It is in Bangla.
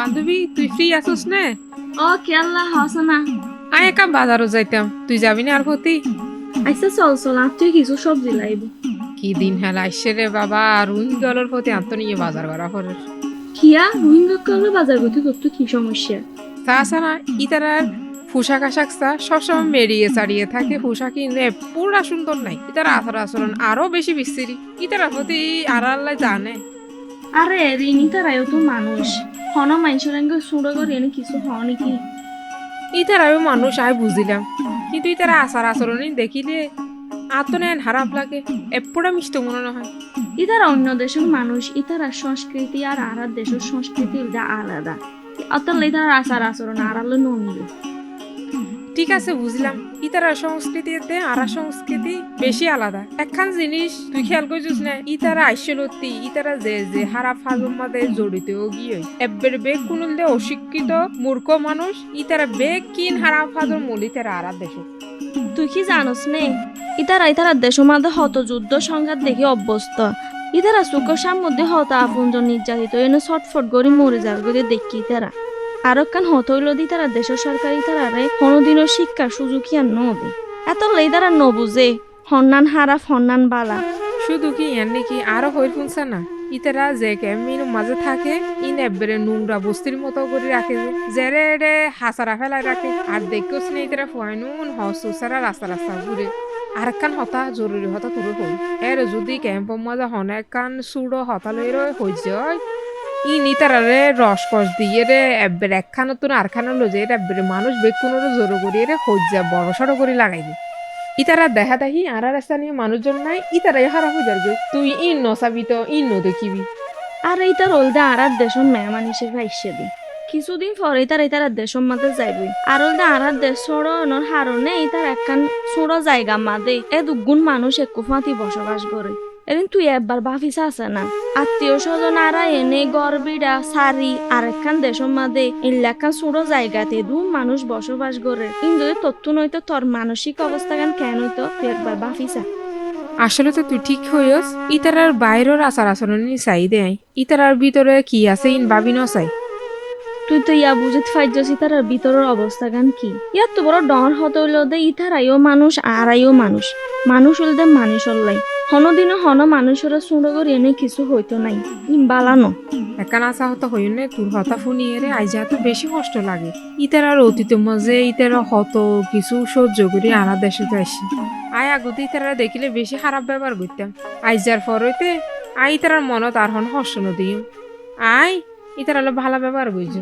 বান্ধবী তুই ফ্রি আছিস না? ও কেল্লা হসনা আয় একা বাজারও যাইতাম। তুই যাবি না আর প্রতি আইসা চল চল আর তুই কিছু সবজি লাইব। কি দিন হেলা আইসে রে বাবা রুই গলর প্রতি আন্ত নিয়ে বাজার করা করে কিয়া রোহিঙ্গা কলে বাজার করতে তোর তো কি সমস্যা? তাছাড়া ইতারার পোশাক আশাক সবসময় মেরিয়ে চাড়িয়ে থাকে পোশাক কিনলে পুরা সুন্দর নাই। ইতার আচার আচরণ আরও বেশি বিস্তৃতি ইতারার প্রতি আর আল্লাহ জানে। আরে রিনি তারাও তো মানুষ। হন মানুষের সঙ্গে সুড়ো করে এনে কিছু হওয়া নাকি ইতারাও মানুষ আয় বুঝিলাম। কিন্তু ইতারা আচার আচরণই দেখিলে আতনেন খারাপ লাগে এপটা মিষ্ট মনে হয় ইতারা অন্য দেশের মানুষ ইতারা সংস্কৃতি আর আর দেশের সংস্কৃতি আলাদা। অতলে ইতারা আচার আচরণ আর আলো নমিলে। ঠিক আছে, বুঝলাম। ইতারা সংস্কৃতিতে আর সংস্কৃতি বেশি আলাদা। একখান জিনিস তুই খেয়াল করছিস না, ইতারা আইসলতি, ইতারা যে যে হারা ফাজুর মাঝে জড়িত গিয়ে এবার বেগ কুনুলদে অশিক্ষিত মূর্খ মানুষ, ইতারা বেগ কিন হারা মূল ইতারা আর দেশ। তুই কি জানোস নে, ইতারা ইতারা দেশ মধ্যে হত যুদ্ধ সংঘাত দেখে অভ্যস্ত। ইতারা চোখের মধ্যে হত আপনজন নির্যাতিত, এনে ছটফট করে মরে যার করে দেখি ইতারা। আর কান হত হইল দি তারা দেশের সরকার ইতারারে কোনোদিনও শিক্ষার সুযোগ আর নবে। এত লেই তারা নবুঝে হন্নান হারাফ, হন্নান বালা। শুধু কি ইয়ার নাকি আরও হয়ে ফুনছে না? ইতারা যে ক্যামিন মাঝে থাকে, ইন এবারে নোংরা বস্তির মতো করে রাখে যে, জেরে এড়ে হাসারা ফেলাই রাখে। আর দেখোস না ইতারা ফুয়াইনুন হসারা রাস্তা রাস্তা ঘুরে। আর একখান হতা জরুরি হতা তোর হই এর যদি ক্যাম্প মাঝে হনে একখান সুড়ো হতা লই রয় হই যায় ই নিতারারে রস কস দিয়ে রে এবার একখানো তো আরখানো লো যে এবারে মানুষ বেকুনোর জোর করিয়ে রে যা বড় সড়ো করে লাগাই দে। ইতারা দেখা দেখি আর আর স্থানীয় মানুষজন নাই, ইতারাই হারা হয়ে যাবে তুই ইন নসাবি তো ইন ন দেখিবি। আর এইটার ওলদা আর আর দেশন মেহমান হিসেবে আইসে দি। কিছুদিন পরে তার এইটার দেশের মাঝে যাইবই আর ওলদা আর আর দেশর অনর হারণে এইটার একখান ছোট জায়গা মাদে, এ দুগুণ মানুষ একু ফাঁতি বসবাস করে। এদিন তুই একবার বাফিস আছে না? আত্মীয় স্বজন আরা এনে গর্বিরা সারি আর একখান দেশের মাদে ইল্লাখান সুড়ো জায়গাতে দু মানুষ বসবাস করে। কিন্তু তথ্য নয়তো তোর মানসিক অবস্থা কেন কেন হইতো? তুই একবার বাফিসা আসলে তো তুই ঠিক হইস ইতারার বাইরের আচার আচরণ চাই দেয় ইতারার ভিতরে কি আছে ইন ভাবি নচাই। তুই তো ইয়া বুঝিত ফাইজছি তার ভিতরের অবস্থা গান কি? ইয়ার তো বড় ডর হতে হইল দে ইথারাইও মানুষ, আরাইও মানুষ। মানুষ হইল দে মানুষ হল্লাই। হন দিনে হন মানুষের সুন্দর করে এনে কিছু হইতো নাই। বালানো। একান আসা হতা হই নে, তোর হতা ফুনিয়ে রে আইজা তো বেশি কষ্ট লাগে। ইতারার অতীত মাঝে ইতারা হত, কিছু সহ্য করে আনা দেশে আসি। আয় আগতে ইতারা দেখিলে বেশি খারাপ ব্যবহার করতাম। আইজার ফরইতে আই ইতারার মনত আর হন হর্ষণ দিও আই ইতারা ভালো ব্যবহার করছ